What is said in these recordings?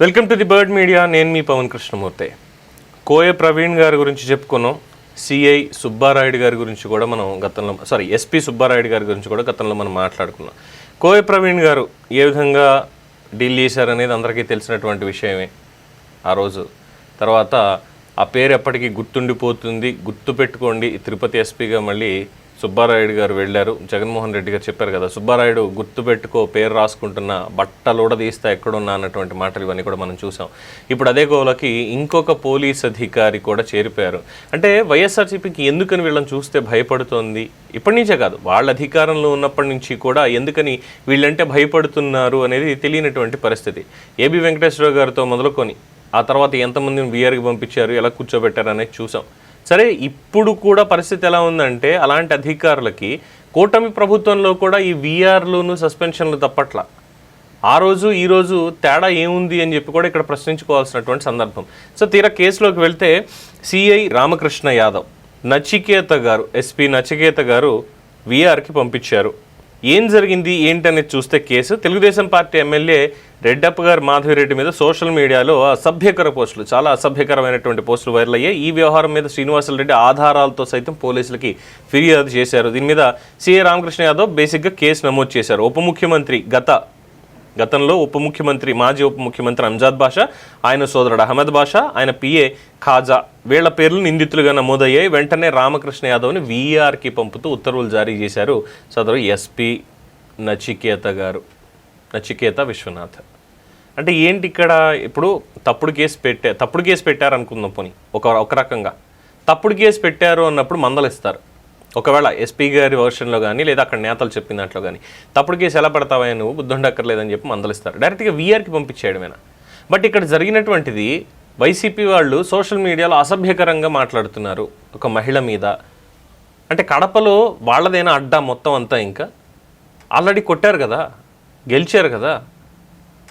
Welcome to the bird media. నేను మీ పవన్ కృష్ణమూర్తి. కోయ ప్రవీణ్ గారి గురించి చెప్పుకున్నాం. సిఐ సుబ్బారాయుడు గారి గురించి కూడా మనం గతంలో సారీ ఎస్పి సుబ్బారాయుడు గారి గురించి కూడా గతంలో మనం మాట్లాడుకున్నాం. కోయ ప్రవీణ్ గారు ఏ విధంగా డీల్ చేశారనేది అందరికీ తెలిసినటువంటి విషయమే ఆ రోజు. తర్వాత ఆ పేరు ఎప్పటికీ గుర్తుండిపోతుంది. గుర్తు పెట్టుకోండి తిరుపతి ఎస్పీగా మళ్ళీ సుబ్బారాయుడు గారు వెళ్ళారు. జగన్మోహన్ రెడ్డి గారు చెప్పారు కదా సుబ్బారాయుడు గుర్తు పెట్టుకో పేరు రాసుకుంటున్న బట్టలోడ తీస్తా ఎక్కడున్నా అన్నటువంటి మాటలు ఇవన్నీ కూడా మనం చూసాం. ఇప్పుడు అదే గోలకి ఇంకొక పోలీస్ అధికారి కూడా చేరిపోయారు. అంటే వైఎస్ఆర్సీపీకి ఎందుకని వీళ్ళని చూస్తే భయపడుతోంది? ఇప్పటి నుంచే కాదు వాళ్ళ అధికారంలో ఉన్నప్పటి నుంచి కూడా ఎందుకని వీళ్ళంటే భయపడుతున్నారు అనేది తెలియనటువంటి పరిస్థితి. ఏబి వెంకటేశ్వర గారితో మొదలుకొని ఆ తర్వాత ఎంతమందిని వీఆర్కి పంపించారు ఎలా కూర్చోబెట్టారు అనేది చూసాం. సరే ఇప్పుడు కూడా పరిస్థితి ఎలా ఉందంటే అలాంటి అధికారులకి కూటమి ప్రభుత్వంలో కూడా ఈ వీఆర్లును సస్పెన్షన్లు తప్పట్ల. ఆ రోజు ఈ రోజు తేడా ఏముంది అని చెప్పి కూడా ఇక్కడ ప్రశ్నించుకోవాల్సినటువంటి సందర్భం. సో తీరా కేసులోకి వెళ్తే సిఐ రామకృష్ణ యాదవ్ నచికేత గారు ఎస్పీ నచికేత గారు వీఆర్కి పంపించారు. ఏం జరిగింది ఏంటనేది చూస్తే case. Telugu Desam party MLA Reddappa గారు మాధవిరెడ్డి మీద సోషల్ మీడియాలో అసభ్యకర పోస్టులు చాలా అసభ్యకరమైనటువంటి పోస్టులు వైరల్ అయ్యాయి. ఈ వ్యవహారం మీద శ్రీనివాసులు రెడ్డి ఆధారాలతో సైతం పోలీసులకి ఫిర్యాదు చేశారు. దీని మీద సీఏ రామకృష్ణ యాదవ్ బేసిక్గా కేసు నమోదు చేశారు. ఉప ముఖ్యమంత్రి గత గతంలో ఉప ముఖ్యమంత్రి మాజీ ఉప ముఖ్యమంత్రి అంజాద్ బాషా ఆయన సోదరుడు అహ్మద్ బాషా ఆయన పిఏ ఖాజా వీళ్ళ పేర్లు నిందితులుగా నమోదయ్యాయి. వెంటనే రామకృష్ణ యాదవ్ని వీఆర్కి పంపుతూ ఉత్తర్వులు జారీ చేశారు సదరు ఎస్పీ నచికేత గారు నచికేత విశ్వనాథ్. అంటే ఏంటి ఇక్కడ ఇప్పుడు తప్పుడు కేసు పెట్టే తప్పుడు కేసు పెట్టారు అనుకుందాం పోనీ. ఒక ఒక రకంగా. తప్పుడు కేసు పెట్టారు అన్నప్పుడు మందలిస్తారు. ఒకవేళ ఎస్పీ గారి వర్షన్లో కానీ లేదా అక్కడ నేతలు చెప్పిన దాంట్లో కానీ తప్పుడు కేసు ఎలా పడతావా నువ్వు? బుద్ధుండక్కర్లేదని చెప్పి మందలిస్తారు. డైరెక్ట్గా వీఆర్కి పంపించేయడమేనా? బట్ ఇక్కడ జరిగినటువంటిది వైసీపీ వాళ్ళు సోషల్ మీడియాలో అసభ్యకరంగా మాట్లాడుతున్నారు ఒక మహిళ మీద. అంటే కడపలో వాళ్ళదైనా అడ్డా మొత్తం అంతా ఇంకా? ఆల్రెడీ కొట్టారు కదా? గెలిచారు కదా?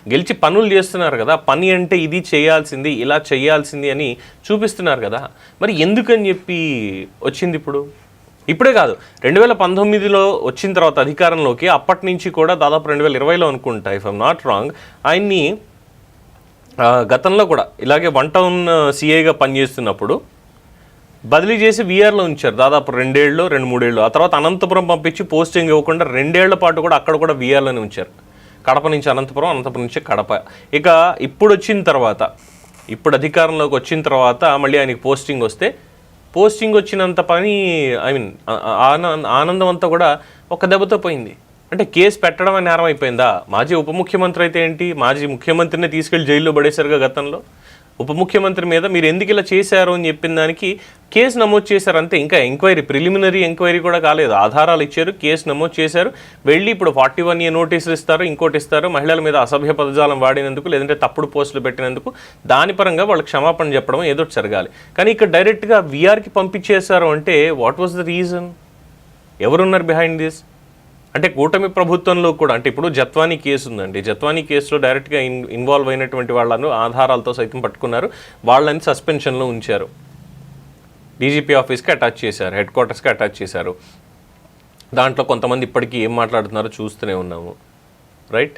గెలిచి పనులు చేస్తున్నారు కదా? పని అంటే ఇది చేయాల్సింది ఇలా చేయాల్సింది అని చూపిస్తున్నారు కదా? మరి ఎందుకని చెప్పి వచ్చింది ఇప్పుడు? ఇప్పుడే కాదు రెండు వేల పంతొమ్మిదిలో వచ్చిన తర్వాత అధికారంలోకి అప్పటి నుంచి కూడా దాదాపు రెండు వేల ఇరవైలో అనుకుంటా ఇఫ్ ఐమ్ నాట్ రాంగ్ ఆయన్ని గతంలో కూడా ఇలాగే వన్ టౌన్ సిఐగా పనిచేస్తున్నప్పుడు బదిలీ చేసి వీఆర్లో ఉంచారు దాదాపు రెండేళ్ళు రెండు మూడేళ్ళు. ఆ తర్వాత అనంతపురం పంపించి పోస్టింగ్ ఇవ్వకుండా రెండేళ్ళ పాటు కూడా అక్కడ కూడా వీఆర్లోనే ఉంచారు. కడప నుంచి అనంతపురం అనంతపురం నుంచి కడప. ఇక ఇప్పుడు వచ్చిన తర్వాత ఇప్పుడు అధికారంలోకి వచ్చిన తర్వాత మళ్ళీ ఆయనకి పోస్టింగ్ వస్తే పోస్టింగ్ వచ్చినంత పని ఐ మీన్ ఆనందం అంతా కూడా ఒక దెబ్బతో పోయింది. అంటే కేసు పెట్టడం అని నేరం అయిపోయిందా మాజీ ఉప ముఖ్యమంత్రి అయితే ఏంటి? మాజీ ముఖ్యమంత్రిని తీసుకెళ్ళి జైల్లో పడేశారుగా గతంలో? ఉప ముఖ్యమంత్రి మీద మీరు ఎందుకు ఇలా చేశారు అని చెప్పిన దానికి కేసు నమోదు చేశారు అంతే. ఇంకా ఎంక్వైరీ ప్రిలిమినరీ ఎంక్వైరీ కూడా కాలేదు. ఆధారాలు ఇచ్చారు కేసు నమోదు చేశారు. వెళ్ళి ఇప్పుడు ఫార్టీ వన్ ఇయర్ నోటీసులు ఇస్తారు ఇంకోటి ఇస్తారు. మహిళల మీద అసభ్య పదజాలం వాడినందుకు లేదంటే తప్పుడు పోస్టులు పెట్టినందుకు దాని పరంగా వాళ్ళు క్షమాపణ చెప్పడం ఏదో జరగాలి. కానీ ఇక్కడ డైరెక్ట్గా వీఆర్కి పంపించేశారు అంటే వాట్ వాస్ ద రీజన్ ఎవరున్నారు బిహైండ్ దిస్ అంటే కూటమి ప్రభుత్వంలో కూడా అంటే ఇప్పుడు జత్వానీ కేసు ఉందండి జత్వానీ కేసులో డైరెక్ట్గా ఇన్ ఇన్వాల్వ్ అయినటువంటి వాళ్ళను ఆధారాలతో సైతం పట్టుకున్నారు. వాళ్ళని సస్పెన్షన్లో ఉంచారు. డీజీపీ ఆఫీస్కి అటాచ్ చేశారు హెడ్ క్వార్టర్స్కి అటాచ్ చేశారు. దాంట్లో కొంతమంది ఇప్పటికీ ఏం మాట్లాడుతున్నారో చూస్తూనే ఉన్నాము. రైట్?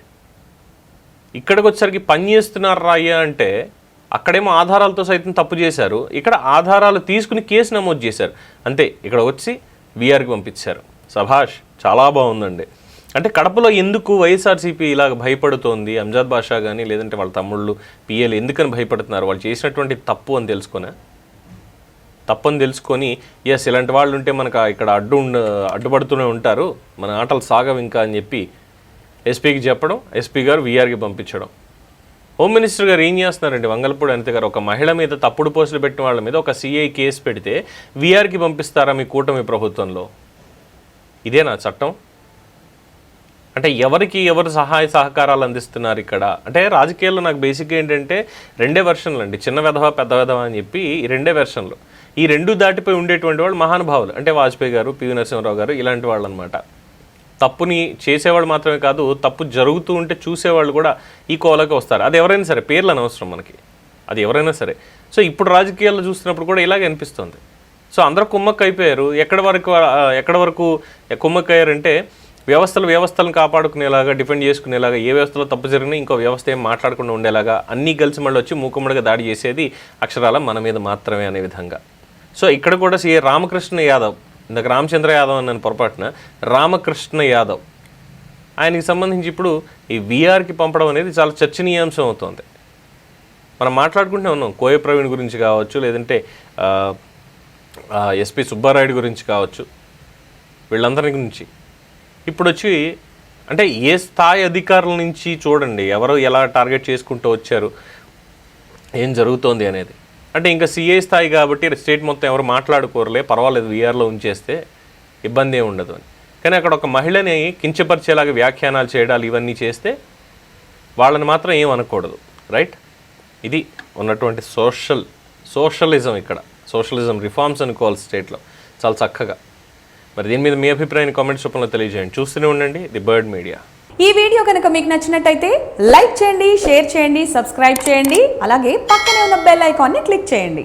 ఇక్కడికి వచ్చేసరికి పని చేస్తున్నారు రాయ్యా అంటే అక్కడేమో ఆధారాలతో సైతం తప్పు చేశారు. ఇక్కడ ఆధారాలు తీసుకుని కేసు నమోదు చేశారు. అంతే ఇక్కడ వచ్చి వీఆర్కి పంపించారు. సభాష్ చాలా బాగుందండి. అంటే కడపలో ఎందుకు వైఎస్ఆర్సీపీ ఇలా భయపడుతోంది? అంజాద్ బాషా కానీ లేదంటే వాళ్ళ తమ్ముళ్ళు పిఎల్ ఎందుకని భయపడుతున్నారు? వాళ్ళు చేసినటువంటి తప్పు అని తెలుసుకునే? తప్పని తెలుసుకొని ఎస్ ఇలాంటి వాళ్ళు ఉంటే మనకు ఇక్కడ అడ్డు అడ్డుపడుతూనే ఉంటారు. మన ఆటలు సాగవు ఇంకా అని చెప్పి ఎస్పీకి చెప్పడం ఎస్పీ గారు వీఆర్కి పంపించడం. హోమ్ మినిస్టర్ గారు ఏం చేస్తున్నారండి? వంగలపూడి అనిత గారు ఒక మహిళ మీద తప్పుడు పోస్టులు పెట్టిన వాళ్ళ మీద ఒక సిఐ కేసు పెడితే వీఆర్కి పంపిస్తారా మీ కూటమి ప్రభుత్వంలో? ఇదేనా చట్టం. అంటే ఎవరికి ఎవరు సహాయ సహకారాలు అందిస్తున్నారు ఇక్కడ? అంటే రాజకీయాల్లో నాకు బేసిక్గా ఏంటంటే రెండే వెర్షన్లు అండి. చిన్న వెధవ పెద్ద వెధవ అని చెప్పి ఈ రెండే వెర్షన్లు ఈ రెండు దాటిపోయి ఉండేటువంటి వాళ్ళు మహానుభావులు. అంటే వాజ్పేయి గారు పివి నరసింహరావు గారు ఇలాంటి వాళ్ళు అనమాట తప్పుని చేసేవాళ్ళు మాత్రమే కాదు తప్పు జరుగుతూ ఉంటే చూసేవాళ్ళు కూడా ఈ కోలకి వస్తారు. అది ఎవరైనా సరే పేర్లు అనవసరం మనకి. అది ఎవరైనా సరే. సో ఇప్పుడు రాజకీయాల్లో చూస్తున్నప్పుడు కూడా ఇలాగే అనిపిస్తుంది. సో అందరూ కుమ్మక్క అయిపోయారు ఎక్కడ వరకు ఎక్కడ వరకు కుమ్మక్క అయ్యారంటే వ్యవస్థలు వ్యవస్థలను కాపాడుకునేలాగా డిఫెండ్ చేసుకునేలాగా ఏ వ్యవస్థలో తప్పు జరిగినా ఇంకో వ్యవస్థ ఏం మాట్లాడకుండా ఉండేలాగా అన్నీ కలిసి మళ్ళీ వచ్చి మూకుమ్మడిగా దాడి చేసేది అక్షరాల మన మీద మాత్రమే అనే విధంగా. సో ఇక్కడ కూడా సీఏ రామకృష్ణ యాదవ్ ఇందాక రామచంద్ర యాదవ్ అన్నాను పొరపాటున రామకృష్ణ యాదవ్. ఆయనకి సంబంధించి ఇప్పుడు ఈ వీఆర్కి పంపడం అనేది చాలా చర్చనీయాంశం అవుతుంది. మనం మాట్లాడుకుంటూనే ఉన్నాం. కోయ ప్రవీణ్ గురించి కావచ్చు లేదంటే ఎస్పి సుబ్బారాయుడు గురించి కావచ్చు వీళ్ళందరి గురించి. ఇప్పుడు వచ్చి అంటే ఏ స్థాయి అధికారుల నుంచి చూడండి ఎవరు ఎలా టార్గెట్ చేసుకుంటూ వచ్చారు ఏం జరుగుతోంది అనేది. అంటే ఇంకా సిఐ స్థాయి కాబట్టి స్టేట్ మొత్తం ఎవరు మాట్లాడుకోరలే పర్వాలేదు వీఆర్లో ఉంచేస్తే ఇబ్బంది ఏమి ఉండదు అని. కానీ అక్కడ ఒక మహిళని కించపరిచేలాగా వ్యాఖ్యానాలు చేయడాలు ఇవన్నీ చేస్తే వాళ్ళని మాత్రం ఏం అనకూడదు రైట్? ఇది ఉన్నటువంటి సోషల్ సోషలిజం ఇక్కడ. సోషలిజం రిఫార్మ్స్ అనుకోవాలి స్టేట్లో. చాలా చక్కగా. మరి దీని మీద మీ అభిప్రాయాన్ని కామెంట్స్ రూపంలో తెలియజేయండి. చూస్తూనే ఉండండి ది బర్డ్ మీడియా. ఈ వీడియో కనుక మీకు నచ్చినట్టయితే లైక్ చేయండి షేర్ చేయండి సబ్స్క్రైబ్ చేయండి అలాగే పక్కనే ఉన్న బెల్ ఐకాన్ని క్లిక్ చేయండి.